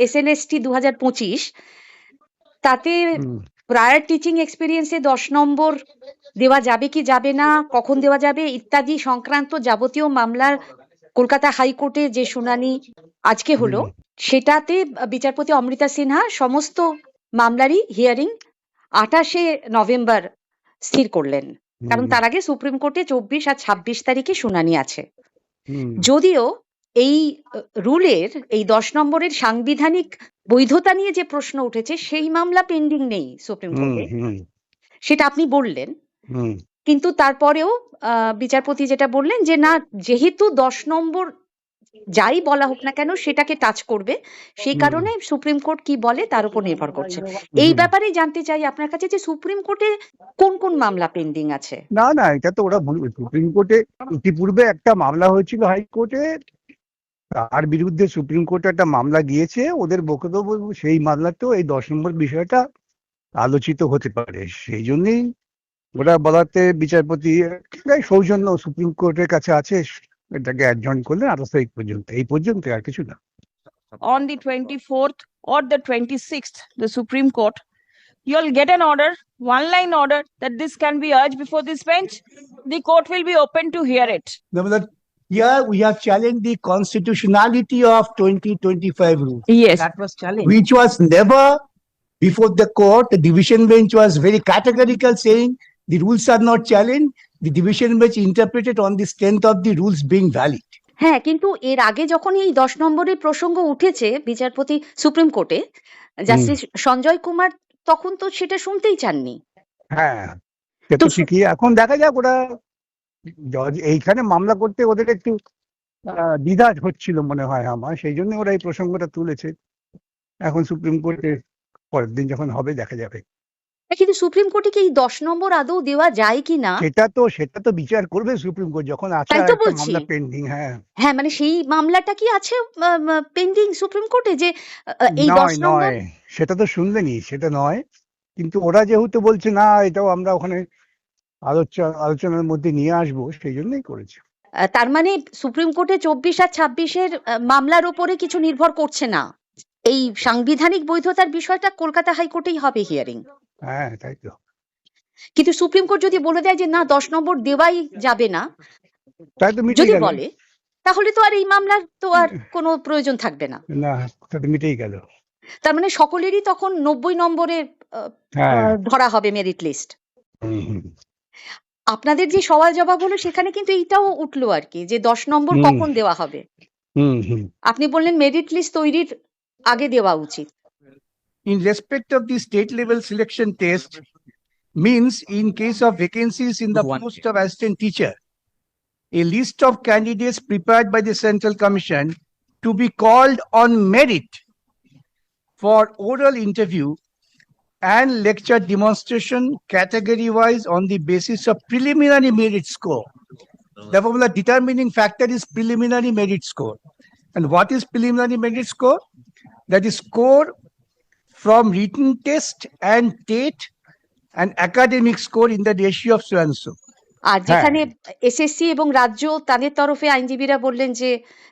SLST দু হাজার পঁচিশ তাতে প্রায়ার টিচিং এক্সপিরিয়েন্সে দশ নম্বর দেওয়া যাবে কি যাবে না কখন দেওয়া যাবে ইত্যাদি সংক্রান্ত যাবতীয় মামলার কলকাতা হাইকোর্টে যে শুনানি আজকে হলো সেটাতে বিচারপতি অমৃতা সিনহা সমস্ত মামলারই হিয়ারিং আঠাশে নভেম্বর স্থির করলেন। কারণ তার আগে সুপ্রিম কোর্টে চব্বিশ আর ছাব্বিশ তারিখে শুনানি আছে। যদিও এই রুলের এই দশ নম্বরের সাংবিধানিক বৈধতা নিয়ে যে প্রশ্ন উঠেছে সেই মামলা পেন্ডিং নেই সুপ্রিম কোর্টে। সেটা আপনি বললেন। কিন্তু তারপরেও বিচারপতি যেটা বললেন যে না যেহেতু দশ নম্বর যাই বলা হোক না কেন সেটাকে টাচ করবে সেই কারণে সুপ্রিম কোর্ট কি বলে তার উপর নির্ভর করছে। এই ব্যাপারে জানতে চাই আপনার কাছে যে সুপ্রিম কোর্টে কোন কোন মামলা পেন্ডিং আছে? না না এটা তো ওরা সুপ্রিম কোর্টে ইতিপূর্বে একটা মামলা হয়েছিল হাইকোর্টে তার বিরুদ্ধে সুপ্রিম কোর্টে একটা মামলা গিয়েছে ওদের বক্তব্য সেই মামলাতেও এই দশ নম্বর বিষয়টা আলোচিত হতে পারে সেই জন্যই ওরা বলাতে বিচারপতি সৌজন্য সুপ্রিম কোর্টের কাছে আছে এটাকে অ্যাডজন করলেন আঠাশ তারিখ পর্যন্ত এই পর্যন্ত আর কিছু না on the 24th or the 26th, the Supreme Court, you'll get an order, one line order that this can be urged before this bench. The court will be open to hear it. No, but here we have challenged the constitutionality of 2025 rule, Yes. That was challenged. which was never before the court. The division bench was very categorical saying the rules are not challenged. The division bench interpreted on the strength of the rules being valid. হ্যাঁ কিন্তু এর আগে যখন এই দশ নম্বরের প্রসঙ্গ উঠেছে বিচারপতি সুপ্রিম কোর্টে জাস্টিস সঞ্জয় কুমার তখন তো সেটা শুনতেই চাননি হ্যাঁ এখন দেখা যাক ওরা জজ এইখানে মামলা করতে ওদের একটু দ্বিধা হচ্ছিল মনে হয় আমার সেই জন্য ওরা এই প্রসঙ্গটা তুলেছে। এখন সুপ্রিম কোর্টে পরের দিন যখন হবে দেখা যাবে। কিন্তু সুপ্রিম কোর্টে কি দশ নম্বর আদৌ দেওয়া যায় কি না? সেটা তো সেটা তো বিচার করবে সুপ্রিম কোর্ট যখন আছে তাই তো বলছি। পেন্ডিং হ্যাঁ। হ্যাঁ মানে সেই মামলাটা কি আছে পেন্ডিং সুপ্রিম কোর্টে যে এই দশ নম্বর? নয় সেটা তো শুনলেনি সেটা নয়। কিন্তু ওরা যেহেতু বলছে না এটাও আমরা ওখানে আলোচনার মধ্যে নিয়ে আসব সেই জন্যই করেছে। তার মানে সুপ্রিম কোর্টে চব্বিশ আর ছাব্বিশের মামলার ওপরে কিছু নির্ভর করছে না। এই সাংবিধানিক বৈধতার বিষয়টা কলকাতা হাইকোর্টেই হবে হিয়ারিং। হ্যাঁ তাই তো। কিন্তু সুপ্রিম কোর্ট যদি বলে দেয় যে না দশ নম্বর দেওয়াই যাবে না তাই তো যদি বলে তাহলে তো আর এই মামলার তো আর কোনো প্রয়োজন থাকবে না। না মিটেই গেল। তার মানে সকলেরই তখন নব্বই নম্বরে হ্যাঁ। ধরা হবে মেরিট লিস্ট। আপনাদের যে সওয়াল জবাব হলো সেখানে কিন্তু এইটাও উঠল আর কি যে দশ নম্বর কখন দেওয়া হবে। আপনি বললেন মেরিট লিস্ট তৈরির আগে দেওয়া উচিত। In respect of the state level selection test means in case of vacancies in the post of assistant teacher a list of candidates prepared by the central commission to be called on merit for oral interview and lecture demonstration category wise on the basis of preliminary merit score. The determining factor is preliminary merit score. And what is preliminary merit score? That is score from written test and TATE and academic score in the ratio of so and so. আর হ্যাঁ। যেখানে SSC এবং রাজ্য তাদের তরফে আইনজীবীরা বললেন যে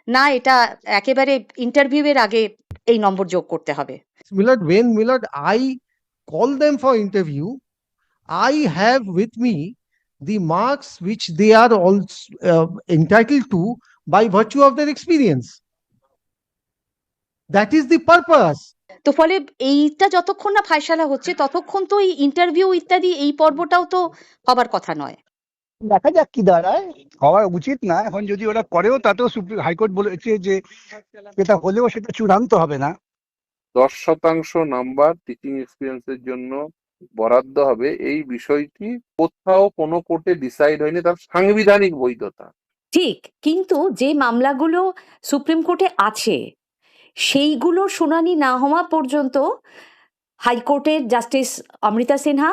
না এটা একেবারে ইন্টারভিউ এর আগে এই নম্বর যোগ করতে হবে Millard, when Millard, I call them for interview, I have with me the marks which they are also uh, entitled to by virtue of their experience. That is the purpose. তো ফলে এইটা যতক্ষণ না ফায়সালা হচ্ছে ততক্ষণ তো এই ইন্টারভিউ ইত্যাদি এই পর্বটাও তো হবার কথা নয় দেখা যাক কি দাঁড়ায় হওয়া উচিত না এখন যদি ওরা করেও তাতেও সুপ্রিম হাইকোর্ট বলেছে যে এটা হলেও সেটা চূড়ান্ত হবে না দশ শতাংশ নাম্বার টিচিং এক্সপিরিয়েন্সের জন্য বরাদ্দ হবে। এই বিষয়টি কোথাও কোনো কোর্টে ডিসাইড হয়নি তার সাংবিধানিক বৈধতা। ঠিক কিন্তু যে মামলাগুলো সুপ্রিম কোর্টে আছে সেইগুলো শুনানি না হওয়া পর্যন্ত হাইকোর্টের জাস্টিস অমৃতা সিনহা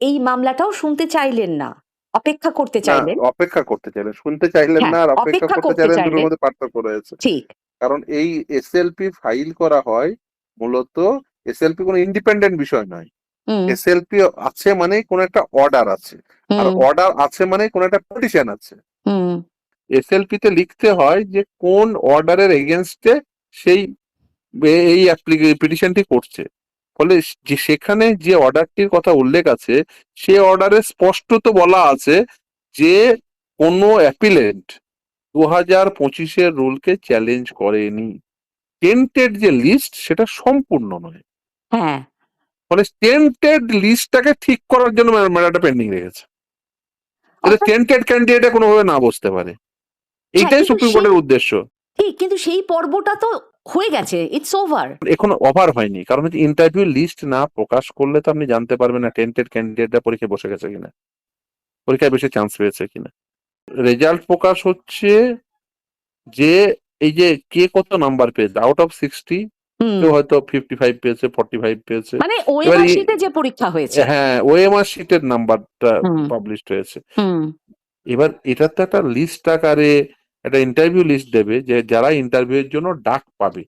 এই মামলাটাও শুনতে চাইলেন না অপেক্ষা করতে চাইলেন। অপেক্ষা করতে চাইলেন শুনতে চাইলেন হ্যাঁ, না আর অপেক্ষা করতে চাইলেন। দুটোর মধ্যে পার্থক্য রয়েছে। ঠিক। কারণ এই এসএলপি ফাইল করা হয় মূলত এসএলপি কোনো ইন্ডিপেন্ডেন্ট বিষয় নয়। এসএলপি আছে মানে কোন একটা অর্ডার আছে আর অর্ডার আছে মানে কোন একটা পিটিশন আছে। হুম। এসএলপি তে লিখতে হয় যে কোন অর্ডারের এগেনস্টে সেই এই পিটিশনটি করছে। ফলে যে সেখানে যে অর্ডারটির কথা উল্লেখ আছে সে অর্ডারে স্পষ্টত বলা আছে যে কোনো অ্যাপিলেন্ট দু হাজার পঁচিশের রুলকে চ্যালেঞ্জ করেনি। টেন্টেড যে লিস্ট সেটা সম্পূর্ণ নয়। হ্যাঁ। ফলে টেন্টেড লিস্টটাকে ঠিক করার জন্য ম্যাটারটা পেন্ডিং রেখেছে। টেন্টেড ক্যান্ডিডেট কোনোভাবে না বসতে পারে। এইটাই হ্যাঁ, সুপ্রিম কোর্টের উদ্দেশ্য। ঠিক কিন্তু সেই পর্বটা তো হয়ে গেছে ইটস ওভার এখনও ওভার হয়নি কারণ হচ্ছে ইন্টারভিউ লিস্ট না প্রকাশ করলে তো আপনি জানতে পারবেন না টেন্টেড ক্যান্ডিডেটরা পরীক্ষায় বসে গেছে কিনা। পরীক্ষায় বেশি চান্স পেয়েছে কিনা। রেজাল্ট প্রকাশ হচ্ছে যে এই যে কে কত নাম্বার পেয়েছে? আউট অফ সিক্সটি কেউ হয়তো ফিফটি ফাইভ পেয়েছে ফর্টি ফাইভ পেয়েছে। মানে ওএমআর যে পরীক্ষা হয়েছে। হ্যাঁ ওএমআর শিটের নাম্বারটা। পাবলিশড হয়েছে। এবার এটা তো একটা লিস্ট আকারে একটা ইন্টারভিউ লিস্ট দেবে যে যারা ইন্টারভিউ এর জন্য ডাক পাবে।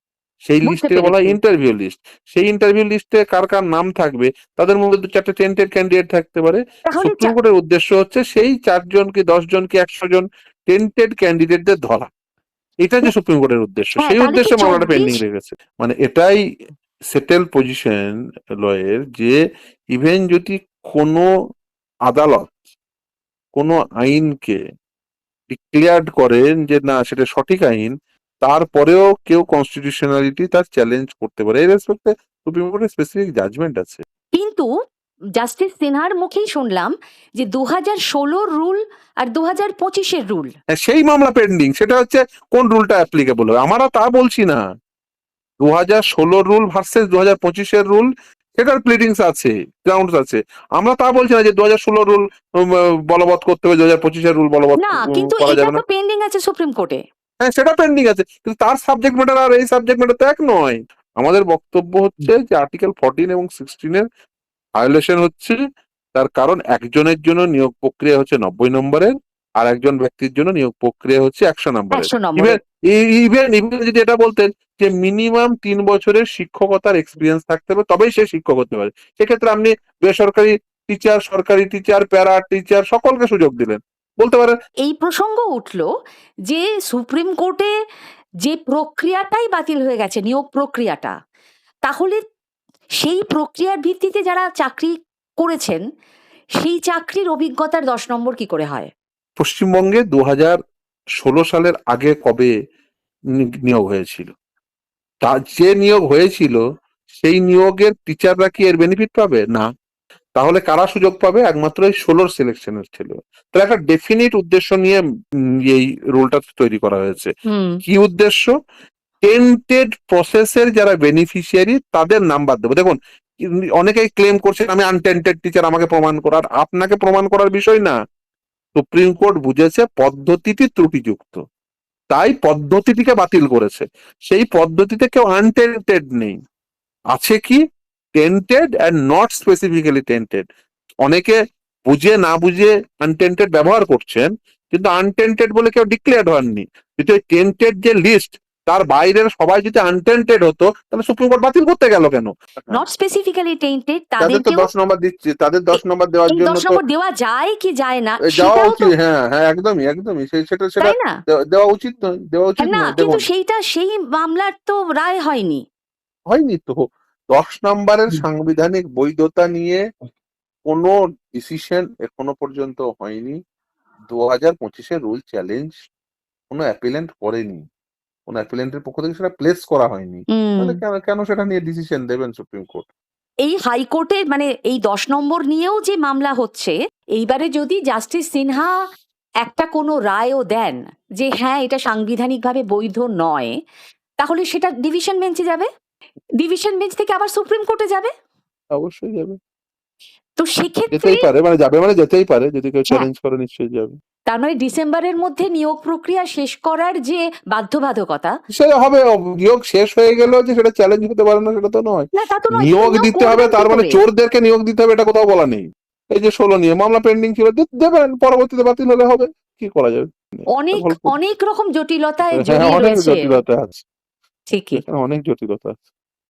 সেই লিস্টে বলা। ইন্টারভিউ লিস্ট সেই ইন্টারভিউ লিস্টে কার কার নাম থাকবে তাদের মধ্যে দু চারটে টেন্টেড ক্যান্ডিডেট থাকতে পারে। সুপ্রিম কোর্টের উদ্দেশ্য হচ্ছে সেই চারজন কি দশ জন কি একশো জন টেন্টেড ক্যান্ডিডেটদের ধরা। এটা যে সুপ্রিম কোর্টের উদ্দেশ্য হ্যাঁ, সেই উদ্দেশ্যে মামলাটা 24 পেন্ডিং রেখেছে। মানে এটাই সেটেল পজিশন লয়ের যে ইভেন যদি কোনো আদালত কোনো আইনকে ডিক্লেয়ার্ড করেন যে না সেটা সঠিক আইন তারপরেও কেউ কনস্টিটিউশনালিটি তার চ্যালেঞ্জ করতে পারে। এই রেসপেক্টে সুপ্রিম কোর্টের স্পেসিফিক জাজমেন্ট আছে। কিন্তু জাস্টিস সিনহার মুখেই শুনলাম যে দু হাজার ষোলোর রুল আর দু হাজার পঁচিশের রুল। হ্যাঁ, সেই মামলা পেন্ডিং সেটা হচ্ছে কোন রুলটা অ্যাপ্লিকেবল হবে? আমরা তা বলছি না। দু হাজার ষোলোর রুল ভার্সেস দু হাজার পঁচিশের রুল সেটার প্লিডিংস আছে গ্রাউন্ডস আছে। আমরা তা বলছি না যে দু হাজার ষোলোর রুল বলবৎ করতে হবে দু হাজার পঁচিশের রুল বলবৎ না কিন্তু এটা তো পেন্ডিং আছে সুপ্রিম কোর্টে হ্যাঁ সেটা পেন্ডিং আছে কিন্তু তার সাবজেক্ট ম্যাটার আর এই সাবজেক্ট ম্যাটার তো এক নয়। আমাদের বক্তব্য হচ্ছে যে আর্টিকেল ফোরটিন এবং সিক্সটিনের ভায়োলেশন হচ্ছে তার কারণ একজনের জন্য নিয়োগ প্রক্রিয়া হচ্ছে নব্বই নম্বরের আর একজন ব্যক্তির জন্য নিয়োগ প্রক্রিয়া হচ্ছে একশো নম্বরের। নম্বর ইভেন ইভেন ইভেন যদি এটা বলতেন যে মিনিমাম তিন বছরের শিক্ষকতার এক্সপিরিয়েন্স থাকতে হবে তবেই সে শিক্ষক হতে পারে। সেক্ষেত্রে আপনি বেসরকারি টিচার সরকারি টিচার প্যারা টিচার সকলকে সুযোগ দিলেন। বলতে পারেন এই প্রসঙ্গ উঠল যে সুপ্রিম কোর্টে যে প্রক্রিয়াটাই বাতিল হয়ে গেছে নিয়োগ প্রক্রিয়াটা তাহলে সেই প্রক্রিয়ার ভিত্তিতে যারা চাকরি করেছেন সেই চাকরির অভিজ্ঞতার দশ নম্বর কি করে হয়? পশ্চিমবঙ্গে দু হাজার ষোলো সালের আগে কবে নিয়োগ হয়েছিল? তা যে নিয়োগ হয়েছিল সেই নিয়োগের টিচাররা কি এর বেনিফিট পাবে? না। তাহলে কারা সুযোগ পাবে? একমাত্র এই ষোলোর সিলেকশনের ছিল। তাহলে একটা ডেফিনিট উদ্দেশ্য নিয়ে এই রুলটা তৈরি করা হয়েছে। কি উদ্দেশ্য? টেন্টেড প্রসেসের যারা বেনিফিশিয়ারি তাদের নাম্বার দেবো। দেখুন, অনেকেই ক্লেম করছেন আমি আনটেন্টেড টিচার আমাকে প্রমাণ করার। আপনাকে প্রমাণ করার বিষয় না। সুপ্রিম কোর্ট বুঝেছে পদ্ধতিটি ত্রুটিযুক্ত। তাই পদ্ধতিটিকে বাতিল করেছে। সেই পদ্ধতিতে কেউ আনটেন্টেড নেই। আছে কি? Tainted and not specifically tainted অনেকে বুঝে না বুঝে আনটেন্টেড ব্যবহার করছেন, কিন্তু আনটেন্টেড বলে কেউ ডিক্লেয়ার হননি। কিন্তু টেন্টেড যে লিস্ট তার বাইরের সবাই যদি আনটেন্টেড হতো তাহলে সুপ্রিম কোর্ট বাতিল করতে গেল কেন? নট স্পেসিফিক্যালি টেন্টেড তাদের তো তাদেরকেও দশ নম্বর দিচ্ছে তাদের দশ নম্বর দেওয়ার জন্য দশ তো নম্বর দেওয়া যায় কি যায় না যাওয়া তো উচিত হ্যাঁ হ্যাঁ একদমই একদমই সেই সেটা সেটা দেওয়া- উচিত নয় দেওয়া উচিত না কিন্তু সেইটা সেই মামলার তো রায় হয়নি। হয়নি তো। দশ নম্বরের সাংবিধানিক বৈধতা নিয়ে কোনো ডিসিশন এখনও পর্যন্ত হয়নি। দু হাজার পঁচিশের রুল চ্যালেঞ্জ কোনো অ্যাপিলেন্ট করেনি। কোনো অ্যাপিলেন্টের পক্ষ থেকে সেটা প্লেস করা হয়নি। তাহলে কেন কেন সেটা নিয়ে ডিসিশন দেবেন সুপ্রিম কোর্ট এই হাইকোর্টে মানে এই দশ নম্বর নিয়েও যে মামলা হচ্ছে এইবারে যদি জাস্টিস সিনহা একটা কোনো রায়ও দেন যে হ্যাঁ এটা সাংবিধানিকভাবে বৈধ নয় তাহলে সেটা ডিভিশন বেঞ্চে যাবে? ডিভিশন বেঞ্চ থেকে আবার সুপ্রিম কোর্টে যাবে? অবশ্যই যাবে। তো সেক্ষেত্রে যেতেই পারে মানে যাবে মানে যেতেই পারে যদি কেউ হ্যাঁ। চ্যালেঞ্জ করে নিশ্চয়ই যাবে। তার মানে ডিসেম্বরের মধ্যে নিয়োগ প্রক্রিয়া শেষ করার যে বাধ্যবাধকতা সে হবে নিয়োগ শেষ হয়ে গেল যে সেটা চ্যালেঞ্জ হতে পারে না সেটা তো নয়। তা তো নয় নিয়োগ দিতে হবে তার মানে? চোরদেরকে নিয়োগ দিতে হবে এটা কোথাও বলা নেই। এই যে ষোলো নিয়ে মামলা পেন্ডিং ছিল দেবেন পরবর্তীতে বাতিল হলে হবে কি করা যাবে? অনেক অনেক রকম জটিলতায় হ্যাঁ জড়িয়ে অনেক রয়েছে। জটিলতা আছে। ঠিকই। অনেক জটিলতা আছে।